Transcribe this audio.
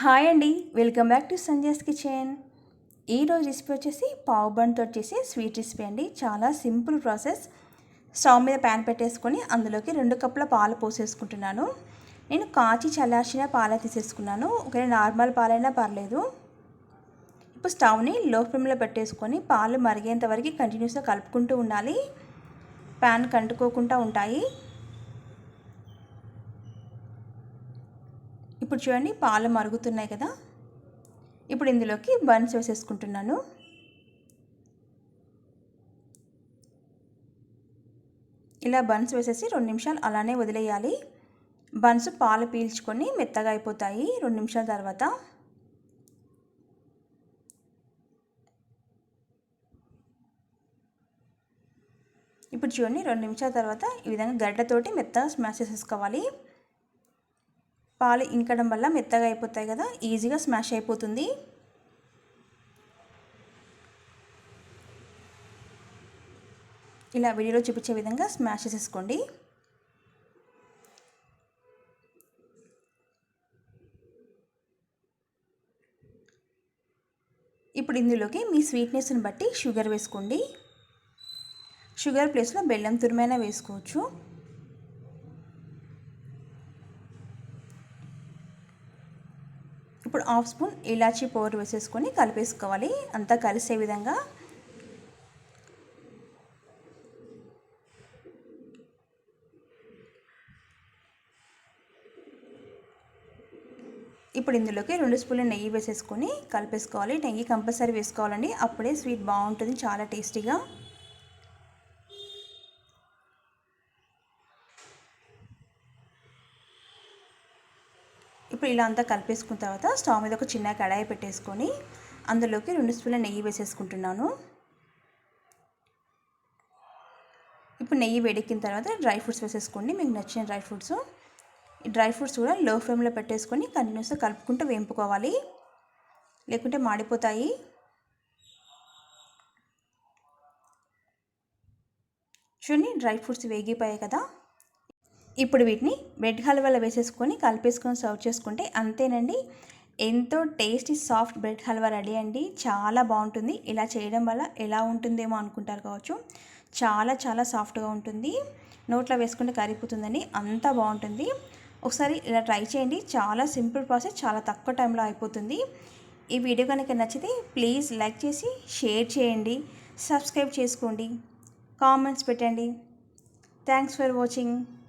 Hi అండి welcome back to Sanjay's kitchen. ఈరోజు recipe వచ్చేసి పావు బండ్తో వచ్చేసి స్వీట్ రెసిపీ అండి. చాలా సింపుల్ ప్రాసెస్. స్టవ్ మీద ప్యాన్ పెట్టేసుకొని అందులోకి రెండు కప్పుల పాలు పోసేసుకుంటున్నాను. నేను కాచి చల్లార్చిన పాలు తీసేసుకున్నాను. ఒకవేళ నార్మల్ పాలైనా పర్లేదు. ఇప్పుడు స్టవ్ని లో ఫ్లేమ్లో పెట్టేసుకొని పాలు మరిగేంత వరకు కంటిన్యూస్గా కలుపుకుంటూ ఉండాలి. ప్యాన్ కంటుకోకుండా ఉంటాయి. ఇప్పుడు చూడండి పాలు మరుగుతున్నాయి కదా. ఇప్పుడు ఇందులోకి బన్స్ వేసేసుకుంటున్నాను. ఇలా బన్స్ వేసేసి రెండు నిమిషాలు అలానే వదిలేయాలి. బన్స్ పాలు పీల్చుకొని మెత్తగా అయిపోతాయి రెండు నిమిషాల తర్వాత. ఇప్పుడు చూడండి రెండు నిమిషాల తర్వాత ఈ విధంగా గడ్డతోటి మెత్తగా స్మాష్ చేసేసుకోవాలి. పాలు ఇంకడం వల్ల మెత్తగా అయిపోతాయి కదా ఈజీగా స్మాష్ అయిపోతుంది. ఇలా వీడియోలో చూపించే విధంగా స్మాష్ చేసేసుకోండి. ఇప్పుడు ఇందులోకి మీ స్వీట్నెస్ని బట్టి షుగర్ వేసుకోండి. షుగర్ ప్లేస్లో బెల్లం తురిమైనా వేసుకోవచ్చు. ఇప్పుడు హాఫ్ స్పూన్ ఇలాచీ పౌడర్ వేసేసుకొని కలిపేసుకోవాలి. అంతా కలిసే విధంగా. ఇప్పుడు ఇందులోకి రెండు స్పూన్ల నెయ్యి వేసేసుకొని కలిపేసుకోవాలి. నెయ్యి కంపల్సరీ వేసుకోవాలండి. అప్పుడే స్వీట్ బాగుంటుంది చాలా టేస్టీగా. ఇప్పుడు ఇలా అంతా కలిపేసుకున్న తర్వాత స్టవ్ మీద ఒక చిన్న కడాయి పెట్టేసుకొని అందులోకి రెండు స్పూన్ల నెయ్యి వేసేసుకుంటున్నాను. ఇప్పుడు నెయ్యి వేడెక్కిన తర్వాత డ్రై ఫ్రూట్స్ వేసేసుకోండి. మీకు నచ్చిన డ్రై ఫ్రూట్స్. ఈ డ్రై ఫ్రూట్స్ కూడా లో ఫ్లేమ్లో పెట్టేసుకొని కంటిన్యూస్గా కలుపుకుంటూ వేంపుకోవాలి. లేకుంటే మాడిపోతాయి. చూడండి డ్రై ఫ్రూట్స్ వేగిపోయాయి కదా. ఇప్పుడు వీటిని బ్రెడ్ హల్వాలో వేసేసుకొని కలిపేసుకొని సర్వ్ చేసుకుంటే అంతేనండి. ఎంతో tasty soft bread halwa ready అండి. చాలా బాగుంటుంది. ఇలా చేయడం వల్ల ఎలా ఉంటుందేమో అనుకుంటారు కావచ్చు. చాలా చాలా సాఫ్ట్గా ఉంటుంది. నోట్లో వేసుకుంటే కరిగిపోతుందని అంత బాగుంటుంది. ఒకసారి ఇలా ట్రై చేయండి. చాలా సింపుల్ ప్రాసెస్ చాలా తక్కువ టైంలో అయిపోతుంది. ఈ వీడియో కనుక నచ్చితే ప్లీజ్ లైక్ చేసి షేర్ చేయండి. సబ్స్క్రైబ్ చేసుకోండి. కామెంట్స్ పెట్టండి. Thanks for watching.